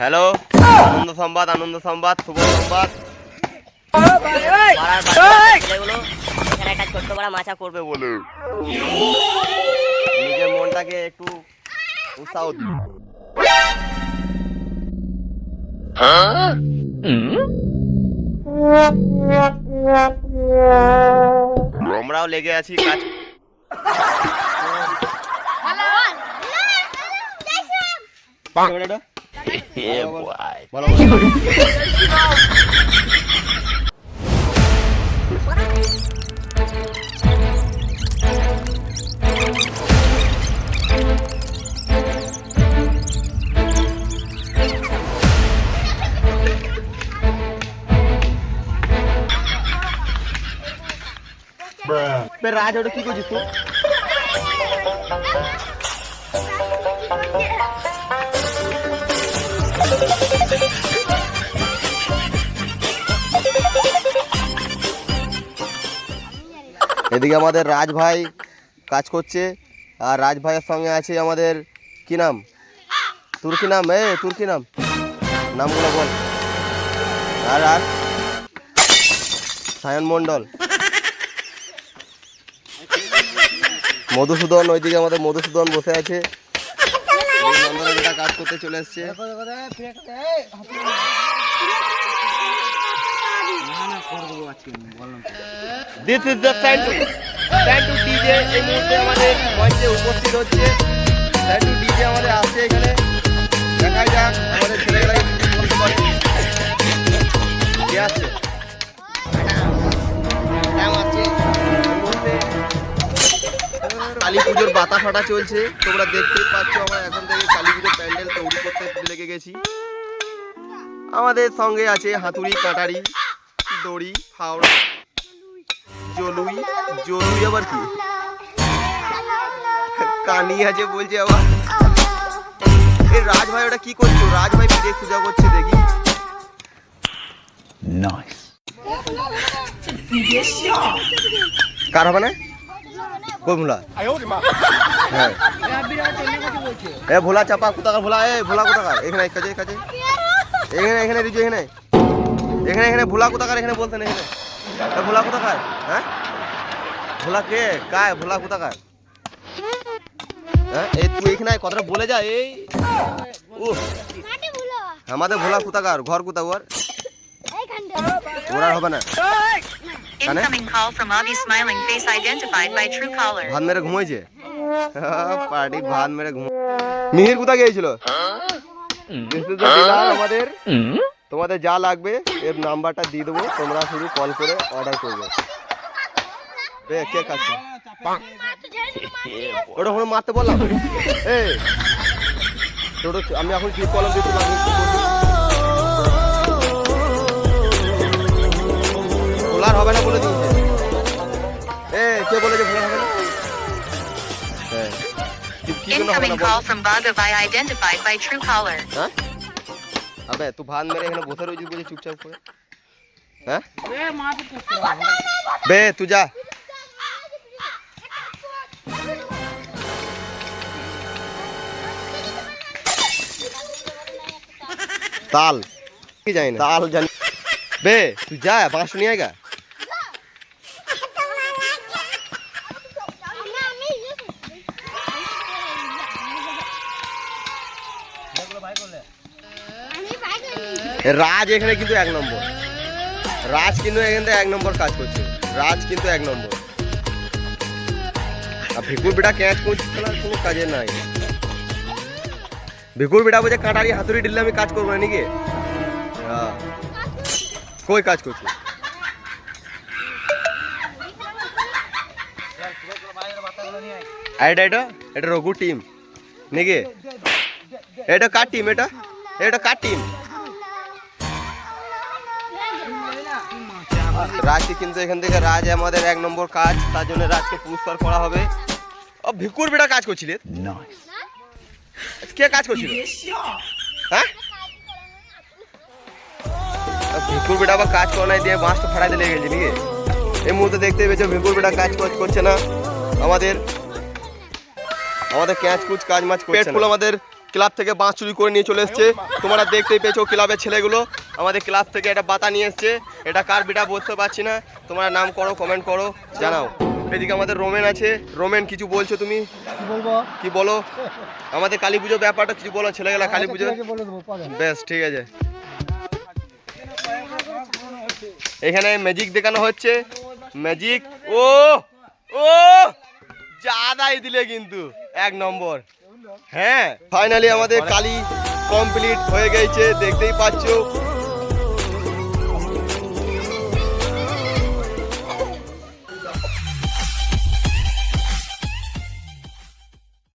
Hello আনন্দ সংবাদ আনন্দ সংবাদ শুভ সংবাদ। এখানে একটা ছোট্ট বড় মাছা করবে বলে নিজের মনটাকে একটু উৎসাহ দিন। আমরাও লেগে আছি কাজ। বলো, বলো। বে রাজ ওটা কি করছিস তুই এদিকে আমাদের রাজ ভাই কাজ করছে, আর রাজ ভাইয়ের সঙ্গে আছে আমাদের কি নাম? তোর কি নাম? এ তোর কি নাম? নামগুলো বল। আর আর? সায়ন মণ্ডল। মধুসূদন, ওইদিকে আমাদের মধুসূদন বসে আছে। কাজ করতে চলে এসছে। This is the time to time to DJ এই মুহূর্তে আমাদের মঞ্চে উপস্থিত হচ্ছে। টাইম টু ডিজে আমাদের আসছে এখানে। দেখা যাক আমাদের ছেলেগুলোকে করতে পারে। কে আসছে কালী পুজোর বাতা ফাটা চলছে। তোমরা দেখতেই পাচ্ছ আমরা এখন থেকে কালী পুজোর প্যান্ডেল তৈরি করতে লেগে গেছি। আমাদের সঙ্গে আছে হাতুড়ি কাটারি। দড়ি ফাওড়া জলুই জলুই আবার কি? কানি আছে বলছে আবার। এই রাজ ভাই ওটা কি করছ? রাজ ভাই পিঠে পূজা করছে দেখি। কার হবে না? কই ভোলা হ্যাঁ। এ ভোলা চাপা কোথাকার ভোলা? এ ভোলা কোথাকার? এখানে কাজে কাজে এখানে এখানে এখানে। এখানে এখানে ভোলা কোথাকার এখানে বলতেন এখানে। ভোলা কোথাকার? হ্যাঁ? ভোলা কে? কায় ভোলা কোথাকার? হ্যাঁ? এই তুই এখানে কথাটা বলে যা এই। ও আমাদের ভোলা কোথাকার ঘর কোথাকার ওরা? হবে না। Incoming call from Avi smiling face identified by Truecaller. ভাত মেরে ঘুমাইছে? পার্টি ভাত মেরে ঘুম মিহির কোথায় গিয়েছিল? dealer আমাদের তোমাদের যা লাগবে এর নাম্বারটা দিয়ে দেবো তোমরা শুধু কল করে অর্ডার করবে। এ কে ওটা কোনো মারতে বললাম। তোর আমি এখন কি কলম করব? ভোলার হবে না বলে দিয়েছে। এ কে বলেছে ভোলার হবে না? হ্যাঁ Incoming call from Bhagavi identified by Truecaller. হ্যাঁ? আবে তুই ভাত মেরে এখানে বসে রয়েছিস বলে চুপচাপ করে হ্যাঁ বে তুই যা তাল কি জানি না তাল জানি বে তুই যা বাঁশ রাজ এখানে কিন্তু এক নম্বর। রাজ কিন্তু এখান এক নম্বর কাজ করছে। রাজ কিন্তু এক নম্বর। আর ভিকুর বেটা ক্যাচ করছে কোনো কাজে নাই। ভিকুর বেটা বলছে, কাটারি হাতুড়ি দিলে আমি কাজ করব না নাকি? হ্যাঁ। কই কাজ করছে? এটা এটা? এটা রঘু টিম নাকি? এটা কার টিম এটা? এটা কার টিম রাজকে কিন্তু এখান থেকে রাজ আমাদের এক নম্বর কাজ তার জন্য রাজকে পুরস্কার করা হবে। ও ভিকুর বেটা কাজ করছিলে কে কাজ করছিল? হ্যাঁ? ও ভিকুর বেটা আবার কাজ করে নাই দিয়ে বাঁশটা ফাড়াইতে লেগে গেছে নাকি? এই মুহূর্তে দেখতে পেয়েছ ভিকুর বেটা কাজ কাজ করছে না। আমাদের আমাদের ক্যাচ কুচ কাজ মাছ পেট ফুল আমাদের ক্লাব থেকে বাঁশ চুরি করে নিয়ে চলে এসছে। তোমরা দেখতেই পেয়েছ ক্লাবের ছেলেগুলো। আমাদের ক্লাব থেকে একটা বাতা নিয়ে এসছে। এটা কার বিটা বুঝতে পারছি না। তোমরা নাম করো কমেন্ট করো জানাও। এদিকে আমাদের রোমেন আছে। রোমেন কিছু বলছো তুমি? কি বলো? আমাদের কালী পুজো ব্যাপারটা কিছু বলো ছেলেগুলা কালী পুজো দেবো পাবেন বেশ ঠিক আছে। এখানে ম্যাজিক দেখানো হচ্ছে। ম্যাজিক ও ও জাদাই দিলে কিন্তু। এক নম্বর। হ্যাঁ ফাইনালি আমাদের কালি কমপ্লিট হয়ে গেছে দেখতেই পাচ্ছো।